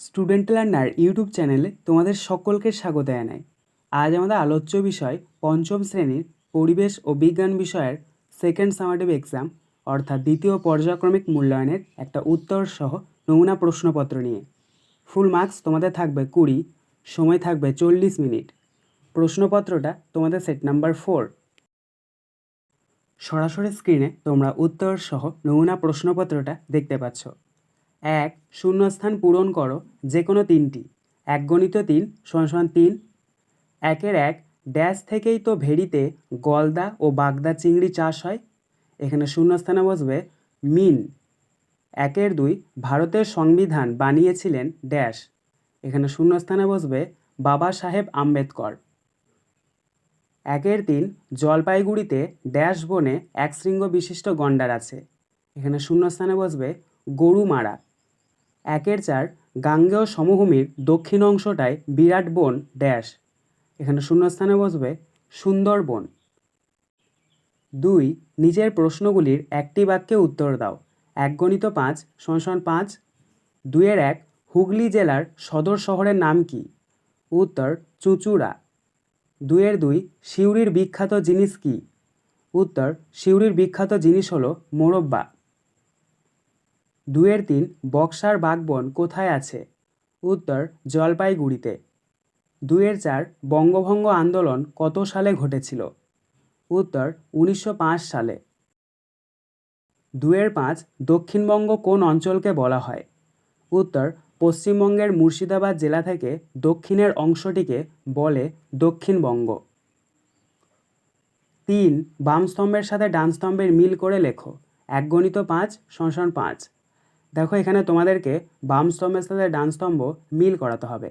Student learner YouTube চ্যানেলে তোমাদের সকলকে স্বাগত জানাই। আজ আমাদের আলোচ্য বিষয় পঞ্চম শ্রেণির পরিবেশ ও বিজ্ঞান বিষয়ের সেকেন্ড সামাটিভ এক্সাম অর্থাৎ দ্বিতীয় পর্যায়ক্রমিক মূল্যায়নের একটা উত্তর সহ নমুনা প্রশ্নপত্র নিয়ে। ফুল মার্কস তোমাদের থাকবে কুড়ি, সময় থাকবে চল্লিশ মিনিট। প্রশ্নপত্রটা তোমাদের সেট নাম্বার ফোর সরাসরি স্ক্রিনে তোমরা উত্তর সহ নমুনা প্রশ্নপত্রটা দেখতে পাচ্ছ। এক, শূন্যস্থান পূরণ করো যে কোনো তিনটি। এক গণিত তিন সমান তিন। একের এক, ড্যাশ থেকেই তো ভেড়িতে গলদা ও বাগদা চিংড়ি চাষ হয়। এখানে শূন্যস্থানে বসবে মিন। একের দুই, ভারতের সংবিধান বানিয়েছিলেন ড্যাশ। এখানে শূন্যস্থানে বসবে বাবা সাহেব আম্বেদকর। একের তিন, জলপাইগুড়িতে ড্যাশ বনে এক শৃঙ্গ বিশিষ্ট গন্ডার আছে। এখানে শূন্যস্থানে বসবে গরুমারা। একের চার গাঙ্গেয় সমভূমির দক্ষিণ অংশটায় বিরাট বন, ড্যাশ। এখানে শূন্যস্থানে বসবে সুন্দরবন দুই নিচের প্রশ্নগুলির একটি বাক্যে উত্তর দাও। এক গণিত পাঁচ সমান পাঁচ। দুইয়ের এক, হুগলি জেলার সদর শহরের নাম কি? উত্তর, চুঁচুড়া। দুইয়ের দুই, সিউড়ির বিখ্যাত জিনিস কি? উত্তর, সিউড়ির বিখ্যাত জিনিস হলো মোরব্বা। দুইয়ের তিন, বক্সার বাগবন কোথায় আছে? উত্তর, জলপাইগুড়িতে। দুইয়ের চার, বঙ্গভঙ্গ আন্দোলন কত সালে ঘটেছিল? উত্তর, উনিশশো পাঁচ সালে। দুইয়ের পাঁচ, দক্ষিণবঙ্গ কোন অঞ্চলকে বলা হয়? উত্তর, পশ্চিমবঙ্গের মুর্শিদাবাদ জেলা থেকে দক্ষিণের অংশটিকে বলে দক্ষিণবঙ্গ। তিন বাম স্তম্ভের সাথে ডান স্তম্ভের মিল করে লেখো। এক গণিত পাঁচ সংসন পাঁচ। দেখো এখানে তোমাদেরকে বাম স্তম্ভের সাথে ডান স্তম্ভ মিল করাতে হবে।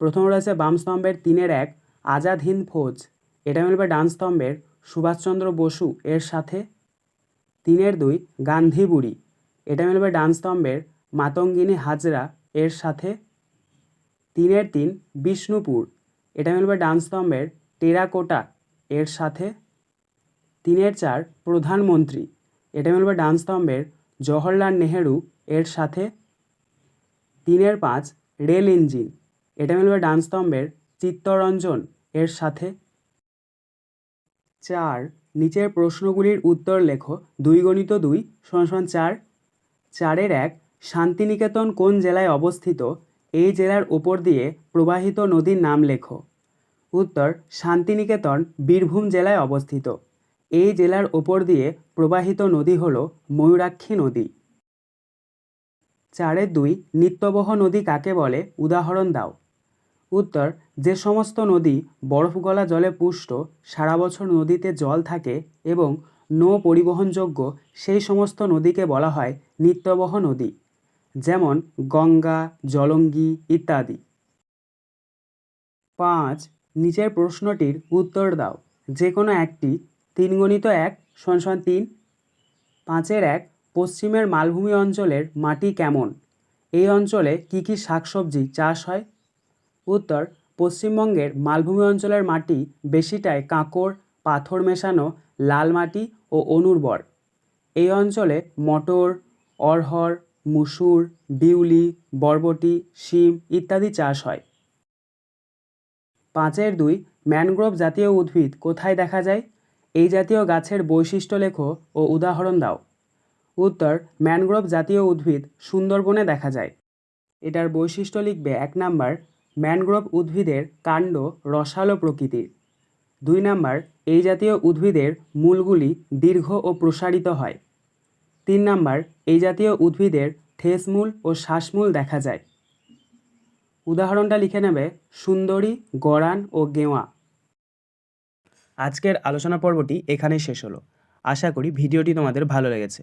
প্রথম রয়েছে বাম স্তম্ভের তিনের এক, আজাদ হিন্দ ফৌজ। এটা মিলবে ডান স্তম্ভের সুভাষচন্দ্র বসু এর সাথে। তিনের দুই, গান্ধী বুড়ি। এটা মিলবে ডান স্তম্ভের মাতঙ্গিনী হাজরা এর সাথে। তিনের তিন, বিষ্ণুপুর। এটা মিলবে ডান স্তম্ভের টেরাকোটা এর সাথে। তিনের চার, প্রধানমন্ত্রী। এটা মিলবে ডান স্তম্ভের জওহরলাল নেহেরু এর সাথে তিনের পাঁচ রেল ইঞ্জিন। এটা মিলবে ডান স্তম্ভের চিত্তরঞ্জন। এর সাথে চার নিচের প্রশ্নগুলির উত্তর লেখো। দুই গণিত দুই সমান চার। চারের এক, শান্তিনিকেতন কোন জেলায় অবস্থিত? এই জেলার ওপর দিয়ে প্রবাহিত নদীর নাম লেখো। উত্তর, শান্তিনিকেতন বীরভূম জেলায় অবস্থিত। এই জেলার ওপর দিয়ে প্রবাহিত নদী হল ময়ূরাক্ষী নদী। চারের দুই নিত্যবহ নদী কাকে বলে? উদাহরণ দাও। উত্তর, যে সমস্ত নদী বরফ গলা জলে পুষ্ট, সারা বছর নদীতে জল থাকে এবং নৌ পরিবহনযোগ্য সেই সমস্ত নদীকে বলা হয় নিত্যবহ নদী। যেমন গঙ্গা, জলঙ্গি ইত্যাদি। পাঁচ, নিচের প্রশ্নটির উত্তর দাও। যে কোনো একটি তিন গণিত এক সমান তিন। পাঁচের এক পশ্চিমের মালভূমি অঞ্চলের মাটি কেমন? এই অঞ্চলে কী কী শাকসবজি চাষ হয়? উত্তর, পশ্চিমবঙ্গের মালভূমি অঞ্চলের মাটি বেশিটাই কাঁকড় পাথর মেশানো, লাল মাটি ও অনুর্বর। এই অঞ্চলে মটর অরহর মুসুর, বিউলি, বরবটি, শিম ইত্যাদি চাষ হয়। পাঁচের দুই, ম্যানগ্রোভ জাতীয় উদ্ভিদ কোথায় দেখা যায়? এই জাতীয় গাছের বৈশিষ্ট্য লেখো ও উদাহরণ দাও। উত্তর, ম্যানগ্রোভ জাতীয় উদ্ভিদ সুন্দরবনে দেখা যায়। এটার বৈশিষ্ট্য লিখবে এক নাম্বার, ম্যানগ্রোভ উদ্ভিদের কাণ্ড রসালো প্রকৃতির। দুই নাম্বার, এই জাতীয় উদ্ভিদের মূলগুলি দীর্ঘ ও প্রসারিত হয়। তিন নাম্বার, এই জাতীয় উদ্ভিদের ঠেসমূল ও শ্বাসমূল দেখা যায়। উদাহরণটা লিখে নেবে সুন্দরী গরান ও গেওয়া। আজকের আলোচনা পর্বটি এখানেই শেষ হলো। আশা করি ভিডিওটি তোমাদের ভালো লেগেছে।